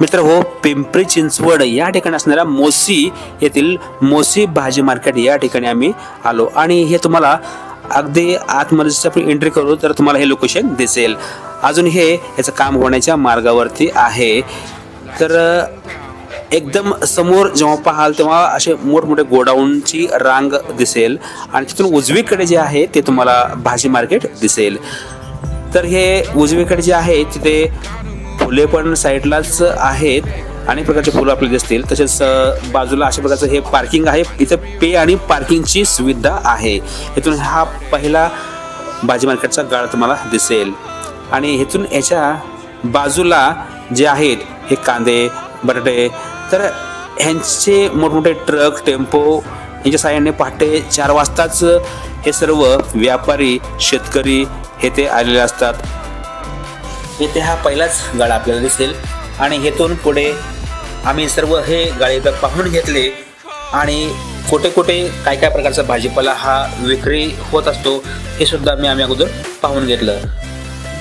मित्र हो पिंपरी चिंचवड या ठिकाणी असणाऱ्या मोसी येथील मोसी भाजी मार्केट या ठिकाणी आम्ही आलो. आणि हे तुम्हाला अगदी आतमध्ये जसं आपण एंट्री करू तर तुम्हाला हे लोकेशन दिसेल. अजून हे याचं काम होण्याच्या मार्गावरती आहे. तर एकदम समोर जेव्हा पाहाल तेव्हा असे मोठमोठे गोडाऊनची रांग दिसेल. आणि तिथून उजवीकडे जे आहे ते तुम्हाला भाजी मार्केट दिसेल. तर हे उजवीकडे जे आहे तिथे फुले पण साईडलाच आहेत अनेक प्रकारचे फुलं आपल्याला दिसतील. तसेच बाजूला अशा प्रकारचं हे पार्किंग आहे. इथं पे आणि पार्किंगची सुविधा आहे. इथून हा पहिला भाजी मार्केटचा गाळ तुम्हाला दिसेल. आणि इथून याच्या बाजूला जे आहेत हे कांदे बटाटे तर ह्यांचे मोठमोठे ट्रक टेम्पो यांच्या साहाय्याने पहाटे चार वाजताच हे सर्व व्यापारी शेतकरी हे ते आलेले असतात. येथे हा पहिलाच गाळा आपल्याला दिसेल. आणि हेतून पुढे आम्ही सर्व हे गाळे पाहून घेतले. आणि कुठे कुठे काय काय प्रकारचा भाजीपाला हा विक्री होत असतो हे सुद्धा मी आम्ही अगोदर पाहून घेतलं.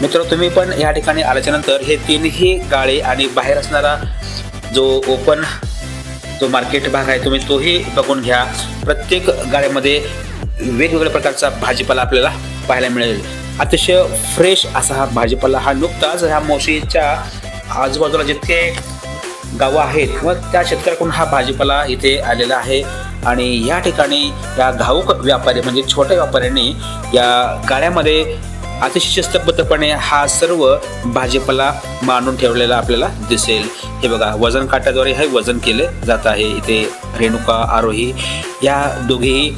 मित्र तुम्ही पण या ठिकाणी आल्याच्यानंतर हे तीनही गाळे आणि बाहेर असणारा जो ओपन जो मार्केट भाग आहे तुम्ही तोही बघून घ्या. प्रत्येक गाड्यामध्ये वेगवेगळ्या प्रकारचा भाजीपाला आपल्याला पाहायला मिळेल. अतिशय फ्रेश असा हा भाजीपाला हा नुकताच ह्या मोशीच्या आजूबाजूला जितके गावं आहेत व त्या शेतकऱ्याकडून हा भाजीपाला इथे आलेला आहे. आणि या ठिकाणी या घाऊक व्यापारी म्हणजे छोट्या व्यापाऱ्यांनी या गाड्यामध्ये अतिशय शिस्तबद्धपणे हा सर्व भाजीपाला मांडून ठेवलेला आपल्याला दिसेल. हे बघा वजन काट्याद्वारे हे वजन केले जात आहे. इथे रेणुका आरोही या दोघेही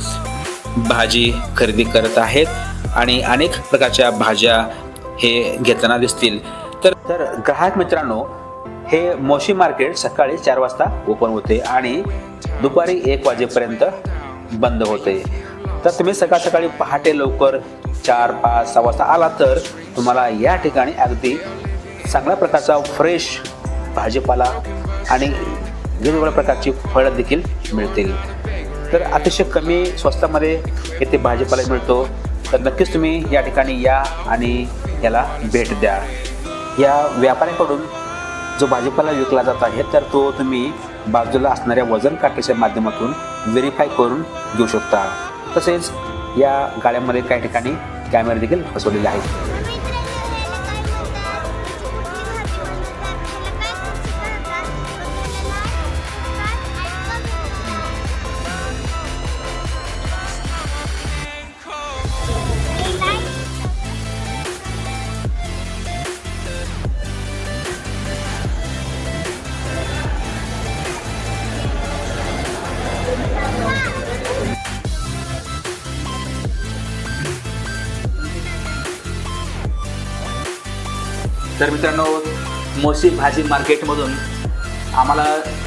भाजी खरेदी करत आहेत. आणि अनेक प्रकारच्या भाज्या हे घेताना दिसतील. तर तर ग्राहक मित्रांनो हे मोशी मार्केट सकाळी चार वाजता ओपन होते आणि दुपारी एक वाजेपर्यंत बंद होते. तर तुम्ही सकाळ सकाळी पहाटे लवकर चार पाच सहा वाजता आला तर तुम्हाला या ठिकाणी अगदी चांगल्या प्रकारचा फ्रेश भाजीपाला आणि वेगवेगळ्या प्रकारची फळं देखील मिळतील. तर अतिशय कमी स्वस्तामध्ये येथे भाजीपाला मिळतो. तर नक्कीच तुम्ही या ठिकाणी या आणि याला भेट द्या. या व्यापाऱ्याकडून जो भाजीपाला विकला जात आहे तर तो तुम्ही बाजूला असणाऱ्या वजन काट्याच्या माध्यमातून व्हेरीफाय करून घेऊ शकता. तसेच या गाड्यामध्ये काही ठिकाणी कॅमेरे देखील बसवलेले आहेत. तर मित्रांनो मोसी भाजी मार्केटमधून आम्हाला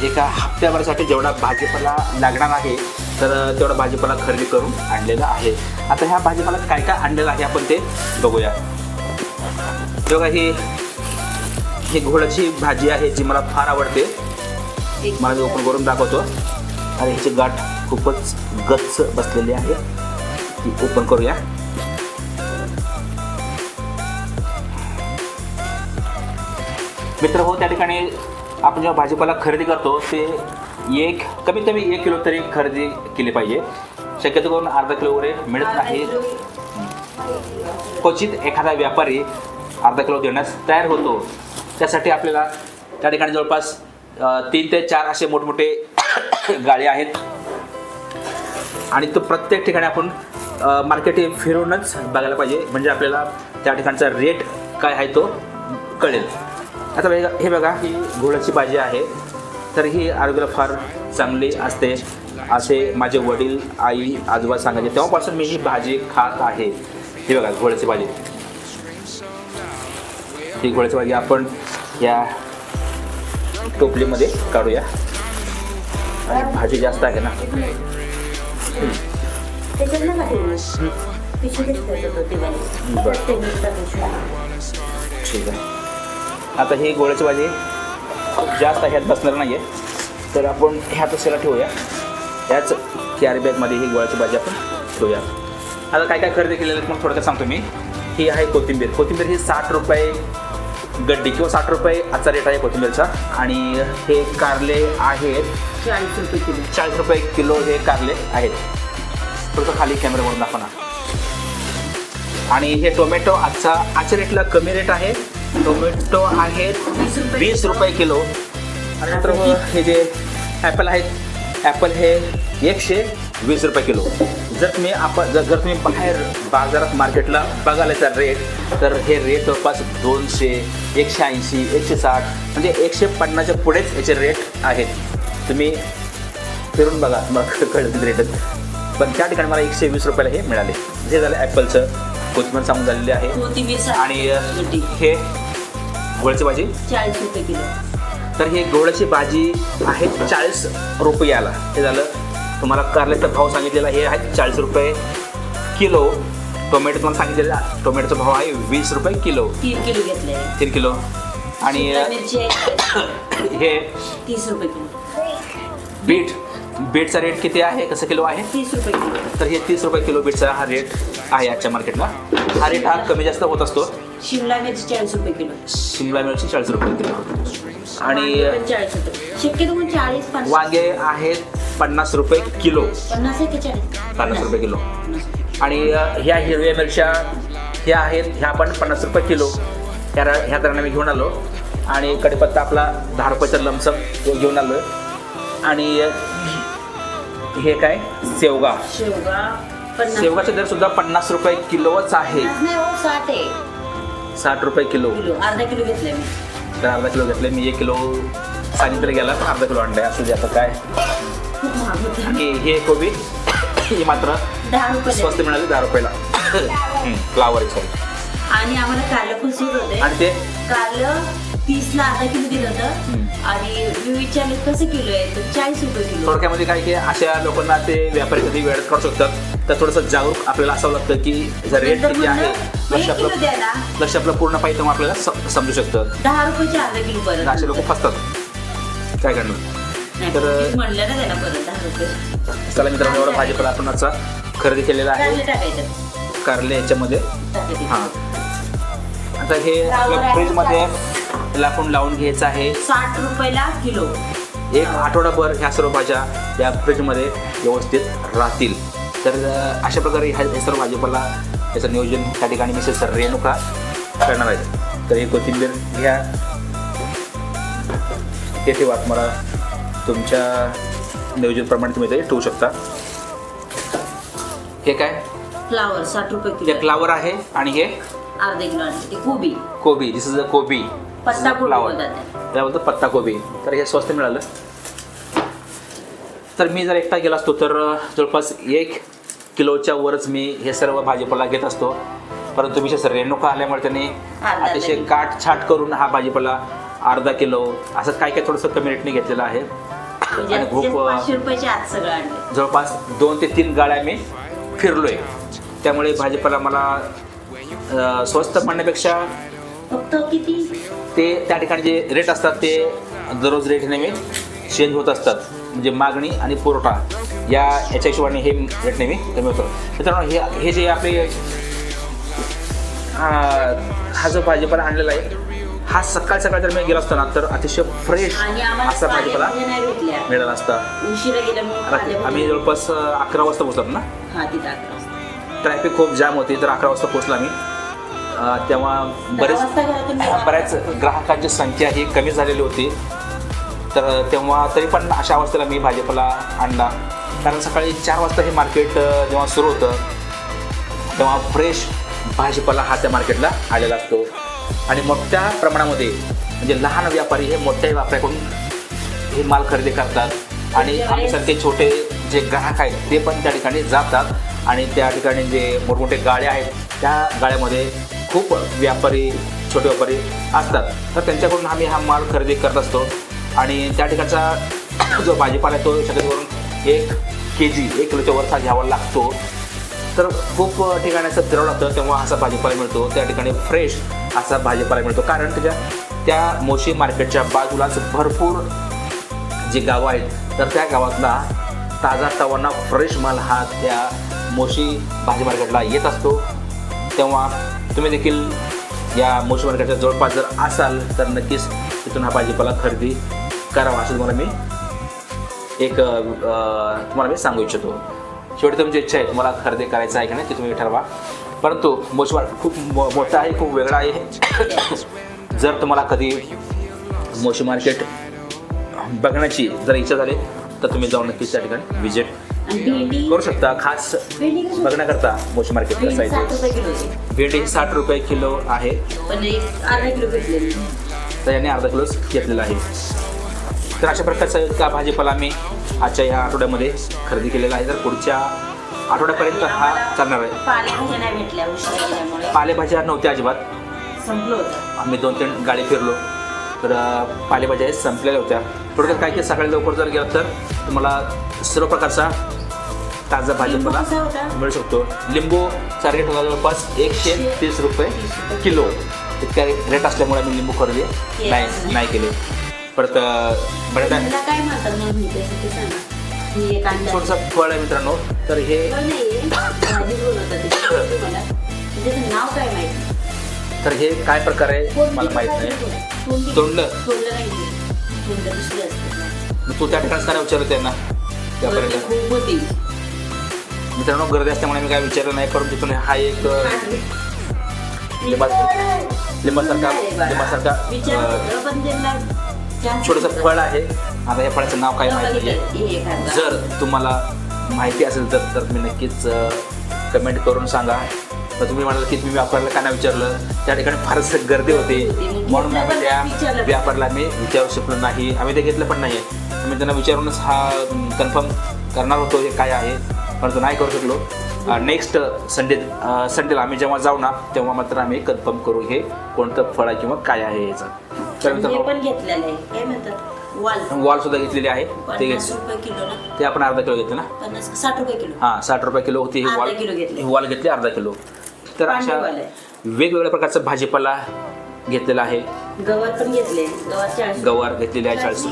एका हप्त्याभरासाठी जेवढा भाजीपाला लागणार आहे तर तेवढा भाजीपाला खरेदी करून आणलेला आहे. आता ह्या भाजीपाला काय काय आणलेलं आहे आपण ते बघूया. हे बघा ही ही घोड्याची भाजी आहे जी मला फार आवडते. मला मी ओपन करून दाखवतो. आणि ह्याची गाठ खूपच गच्च बसलेली आहे. ती ओपन करूया. मित्र हो त्या ठिकाणी आपण जेव्हा भाजीपाला खरेदी करतो ते एक कमीत कमी एक किलो तरी खरेदी केली पाहिजे. शक्यतो करून अर्धा किलो वगैरे मिळत नाही क्वचित एखादा व्यापारी अर्धा किलो देण्यास तयार होतो. त्यासाठी आपल्याला त्या ठिकाणी जवळपास तीन ते चार असे मोठमोठे गाळे आहेत. आणि तो प्रत्येक ठिकाणी आपण मार्केट फिरूनच बघायला पाहिजे. म्हणजे आपल्याला त्या ठिकाणचा रेट काय आहे तो कळेल. आता बघा हे बघा ही घोड्याची भाजी आहे. तर ही आरोग्याला फार चांगली असते असे माझे वडील आई आजोबा सांगायचे तेव्हापासून मी ही भाजी खात आहे. ही बघा घोड्याची भाजी. ही घोड्याची भाजी आपण या टोपलीमध्ये काढूया. आणि भाजी जास्त आहे ना. बरं. ठीक आहे. आता ही गोळ्याची भाजी जास्त ह्यात बसणार नाही आहे तर आपण ह्यात असेला ठेवूया. ह्याच कॅरी बॅगमध्ये ही गोळ्याची भाजी आपण ठेवूया. आता काय काय खरेदी केलेलं मग थोडक्यात सांगतो मी. ही आहे कोथिंबीर. कोथिंबीर ही साठ रुपये गड्डी किंवा साठ रुपये आजचा रेट आहे कोथिंबीरचा. आणि हे कारले आहेत. चाळीस रुपये किलो. चाळीस रुपये किलो हे कारले आहेत. थोडंसं खाली कॅमेरामधून दाखवा ना आणि हे टोमॅटो आजचा आजच्या रेटला कमी रेट आहे. टोमॅटो आहेत वीस रुपये किलो. आणि नंतर मग हे जे ॲपल आहेत ॲपल हे एकशे वीस रुपये किलो. जर तुम्ही आपण जर जर तुम्ही बाहेर बाजारात मार्केटला बघाल याचा रेट तर हे रेट जवळपास दोनशे एकशे ऐंशी एकशे साठ म्हणजे एकशे पन्नासच्या पुढेच याचे रेट आहेत. तुम्ही फिरून बघा मग कळतील रेट पण त्या ठिकाणी मला एकशे वीस रुपयाला हे मिळाले. जे झालं ॲपलचं. कोथिंबीर सांगून झालेली आहे. आणि हे गोळची भाजी. चाळीस रुपये किलो. तर हे गोडाची भाजी आहे चाळीस रुपयाला हे झालं तुम्हाला कारल्याचा भाव सांगितलेला हे आहे चाळीस रुपये किलो. टोमॅटो तुम्हाला सांगितलेला टोमॅटोचा भाव आहे वीस रुपये किलो. तीन किलो घेतले. तीन किलो. आणि हे तीस रुपये किलो. बीट. बीटचा रेट किती आहे? कसं किलो आहे? तीस रुपये किलो. तर हे तीस रुपये किलो बीटचा हा रेट आहे आजच्या मार्केटला हा रेट हा कमी जास्त होत असतो. शिमला मिरची चाळीस रुपये किलो. शिमला मिरची चाळीस रुपये किलो. आणि पण चाळीस रुपये शक्यतो पण चाळीस पन्नास. वांगे आहेत पन्नास रुपये किलो. पन्नास पन्नास रुपये किलो. आणि ह्या हिरव्या मिरच्या ह्या आहेत ह्या पण पन्नास रुपये किलो. ह्या ह्या दराने मी घेऊन आलो. आणि कढीपत्ता आपला दहा रुपयाचा लमसम तो घेऊन आलो आणि हे काय? शेवगा. शेवगा पन्नास शेवगाचा दर सुद्धा पन्नास रुपये किलोच आहे. नाही हो साठ आहे. साठ रुपये किलो. किलो अर्धा किलो घेतले मी. तर अर्धा किलो घेतले मी एक किलो सांगितलं गेला पण अर्धा किलो अंडे असू दे आता काय. खूप महाग होते. आणि हे कोबी ही मात्र दहा रुपये स्वस्त मिळाली दहा रुपयाला. फ्लावर सॉरी आणि आम्हाला कारलं पण सूट होते आणि ते? कारलं तीसला अर्धा किलो दिलं होतं. आणि मी विचारलं कसं किलो आहे? तर चाळीस रुपये किलो. थोडक्यामध्ये काय की अशा लोकांना ते व्यापारी कधी वेळ काढू शकतात. तर थोडंसं जागरूक आपल्याला असावं लागतं की जर रेट किती आहे मग लक्ष किलो आपलं लक्ष आपलं पूर्ण पाहिजे तेव्हा आपल्याला सम- समजू शकतं. दहा रुपयाचे अर्धा किलो परत. तर असे लोक फसतात. काय करणार? तर- म्हणलं ना त्याला परत दहा रुपये. चला मित्रांनो एवढा भाजीपाला आपण खरेदी केलेला आहे. कारले याच्यामध्ये. हां. आता हे आपल्या फ्रीजमध्ये त्याला आपण लावून घ्यायचं आहे. साठ रुपयाला किलो. एक आठवडाभर ह्या सर्व भाज्या या फ्रीजमध्ये व्यवस्थित राहतील. तर अशा प्रकारे ह्या हे सर्व भाजीपाला याचं नियोजन त्या ठिकाणी मिसेस रेणुका करणार आहेत. तर ही कोथिंबीर घ्या. ते ठेवा तुम्हाला तुमच्या नियोजनप्रमाणे तुम्ही ते ठेवू शकता. हे काय? फ्लावर साठ रुपये किलो फ्लावर आहे आणि हे? अर्धा किलो ते कोबी. कोबी दिस इज अ कोबी. पत्ता कोबी फ्लावर बोलतात ते. त्याला बोलतो पत्ता कोबी. तर हे स्वस्त मिळालं. तर मी जर एकटा गेला असतो तर अ, जवळपास एक किलोच्या वरच मी हे सर्व भाजीपाला घेत असतो. परंतु विशेष रेणुका आल्यामुळे त्यांनी अर्धा अतिशय किलो. काट छाट करून हा भाजीपाला अर्धा किलो असं काय काय थोडंसं कमी रेटने घेतलेलं आहे. म्हणजे आणि खूप जास्तीत अ, पाचशे रुपयाचे आत सगळं आणलं जवळपास दोन ते तीन गाड्या मी फिरलोय. त्यामुळे भाजीपाला मला स्वस्त म्हणण्यापेक्षा फक्त किती? ते त्या ठिकाणी जे रेट असतात ते दररोज रेट नेहमी चेंज होत असतात. म्हणजे मागणी आणि पुरवठा या याच्या हिशोबाने हे रेट नेहमी कमी होतं. मित्रांनो हे हे जे आपले हा जो भाजीपाला आणलेला आहे हा सकाळ सकाळ जर मी गेला असतो ना तर अतिशय फ्रेश असा भाजीपाला मिळाला असता. आम्ही जवळपास अकरा वाजता पोहोचलो ना? ट्रॅफिक खूप जाम होती तर अकरा वाजता पोहोचलो आम्ही अं, तेव्हा बरेच. बऱ्याच ग्राहकांची संख्या ही कमी झालेली होती. तर तेव्हा तरी पण अशा अवस्थेला मी भाजीपाला आणला. कारण सकाळी चार वाजता हे मार्केट जेव्हा सुरू होतं तेव्हा फ्रेश भाजीपाला हा त्या मार्केटला आलेला असतो. आणि मोठ्या प्रमाणामध्ये म्हणजे लहान व्यापारी हे मोठ्या व्यापाऱ्याकडून हे माल खरेदी करतात. आणि आमच्यासारखे छोटे जे ग्राहक आहेत ते पण त्या ठिकाणी जातात. आणि त्या ठिकाणी जे मोठमोठे गाड्या आहेत त्या गाड्यामध्ये खूप व्यापारी छोटे व्यापारी असतात. तर त्यांच्याकडून आम्ही हा माल खरेदी करत असतो. आणि त्या ठिकाणचा जो भाजीपाला आहे तो शक्यतोवरून एक के जी एक किलोच्या वरचा घ्यावा लागतो. तर खूप ठिकाणी असं फिरावं लागतं तेव्हा असा भाजीपाला मिळतो. त्या ठिकाणी फ्रेश असा भाजीपाला मिळतो. कारण त्याच्या त्या मोशी मार्केटच्या बाजूलाच भरपूर जी गावं आहेत तर त्या गावातला ताजा तवाना फ्रेश माल हा त्या मोशी भाजी मार्केटला येत असतो. तेव्हा तुम्ही देखील या मोशी मार्केटच्या जवळपास जर असाल तर नक्कीच तिथून हा भाजीपाला खरेदी करावा असं तुम्हाला मी एक तुम्हाला मी सांगू इच्छितो. शेवटी तुमची इच्छा आहे तुम्हाला खरेदी करायचं आहे की नाही ते तुम्ही ठरवा. परंतु मोशी मार्केट खूप मो मोठा आहे खूप वेगळा आहे. जर तुम्हाला कधी मोशी मार्केट बघण्याची जर इच्छा झाली तर तुम्ही जाऊन नक्कीच त्या ठिकाणी विजिट आणि भेंडी करू शकता खास भेंडी कशी? बघण्याकरता मोशी मार्केट कसं भेंडी साठ आहे. रुपये किलो. आहे. भेंडी साठ रुपये किलो आहे. पण एक अर्धा किलो घेतलेली. तर याने अर्धा किलोच घेतलेला आहे. तर अशा प्रकारचा का भाजीपाला आम्ही आजच्या ह्या आठवड्यामध्ये खरेदी केलेला आहे. तर पुढच्या आठवड्यापर्यंत हा चालणार आहे. पालेभाज्या नाही भेटल्या उशिरा गेल्यामुळे. पालेभाज्या नव्हत्या अजिबात. संपलं होतं. आम्ही दोन तीन गाडी फिरलो. तर अं, पालेभाज्या हे संपलेल्या होत्या. थोडक्यात काय की सकाळी लवकर जर गेलं तर तुम्हाला सर्व प्रकारचा ताजा भाजीपाला लिंबू कसा होता? मिळू शकतो. लिंबू रेट होता जवळपास एकशे तीस रुपये किलो. इतका रेट असल्यामुळे आम्ही लिंबू खरेदी नाही नाही केले. परत अं, बटाटा त्याला काय म्हणतात मग माहिती आहे ते सांगा. एक अंडा छोटंसं फळ आहे मित्रांनो तर हे फळ नाहीये भाजी बोलवतात ते. सांगते मला त्याचं नाव काय माहिती? तर हे काय प्रकार आहे मला माहीत नाही. तोंडी. तोंडलं? तोंडलं नाही तोंडलं दुसरी असतात मग तू त्या ठिकाणी काय विचारलं त्यांना त्यापर्यंत. खूप होती मित्रांनो गर्दी असल्यामुळे मी काय विचारलं नाही परंतु तुम्ही हा एक अं, लिंबा- लिंबासारखा लिंबासारखा छोटंसं फळ आहे. आता या फळाचं नाव काय माहिती आहे जर तुम्हाला माहिती असेल तर तर तुम्ही नक्कीच कमेंट करून सांगा. तर तुम्ही म्हणाल की तुम्ही व्यापाऱ्याला का नाही विचारलं? त्या ठिकाणी फारच गर्दी होती. म्हणून आम्ही त्या व्यापाऱ्याला आम्ही विचारू शकलो नाही. आम्ही ते घेतलं पण नाही आम्ही त्यांना विचारूनच हा कन्फर्म करणार होतो हे काय आहे. परंतु नाही करू शकलो. नेक्स्ट संडे संडेला आम्ही जेव्हा जाऊ ना तेव्हा मात्र आम्ही कन्फर्म करू हे कोणतं फळ आहे किंवा काय आहे याचं. तर मित्रांनो पण घेतलेलं आहे. काय म्हणतात? वाल. वॉल सुद्धा घेतलेली आहे. ते ते आपण अर्धा किलो घेतले ना? साठ रुपये किलो. हां साठ रुपये किलो होती ही वॉल. ही वॉल घेतली अर्धा किलो. तर अशा. वेगवेगळ्या प्रकारचा भाजीपाला घेतलेला आहे. गवार पण घेतले. गवार गवार घेतलेली आहे चाळीस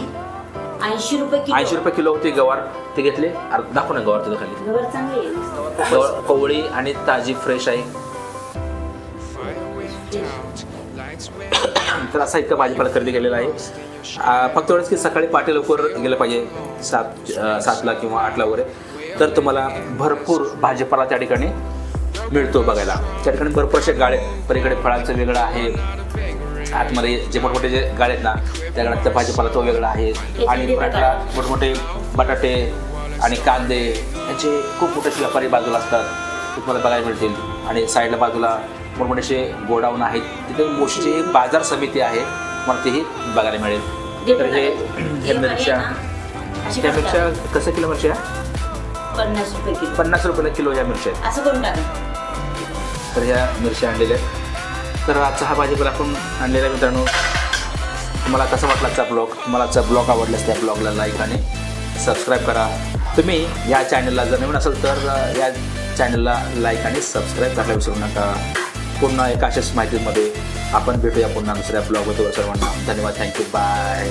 ऐंशी रुपये किलो. ऐंशी रुपये किलो होती गवार ते घेतले. अर्ध दाखव ना गवार तिथं खाली. गवार चांगली आहे. गवार कोवळी आणि ताजी फ्रेश आहे. तर असा इतका भाजीपाला खरेदी केलेला आहे. आ, फक्त एवढंच की सकाळी पाठी लवकर गेलं पाहिजे. सात अ, सातला किंवा आठला वगैरे. तर तुम्हाला भरपूर भाजीपाला त्या ठिकाणी मिळतो बघायला. त्या ठिकाणी भरपूर असे गाळे. पलीकडे फळांचं वेगळं आहे. आतमध्ये जे मोठमोठे जे गाळे आहेत ना त्या गाड्यातला भाजीपाला तो वेगळा आहे. आणि फ्रंटला मोठमोठे बटाटे आणि कांदे याचे खूप मोठे व्यापारी बाजूला असतात. ते तुम्हाला बघायला मिळतील. आणि साईडला बाजूला मोठमोठे असे गोडाऊन आहेत. तिथे एक बाजार समिती आहे. मला तेही बघायला मिळेल. तर हे हे मिरच्या. त्या मिरच्या कसं किलो मिरच्या? पन्नास रुपये किलो. पन्नास रुपयाला किलो या मिरच्या आहेत. तर ह्या मिरच्या आणलेल्या आहेत. तर आजचा हा भाजीपाला आपण आणलेला मित्रांनो. तुम्हाला कसा वाटला आजचा ब्लॉग तुम्हाला आजचा ब्लॉग आवडल्यास त्या ब्लॉगला लाईक आणि सबस्क्राईब करा. तुम्ही या चॅनलला जर नवीन असेल तर या चॅनलला लाईक आणि सबस्क्राईब करायला विसरू नका. पुन्हा एका अशाच माहितीमध्ये आपण भेटूया पुन्हा दुसऱ्या ब्लॉगवर सर्वांना. धन्यवाद. Thank you bye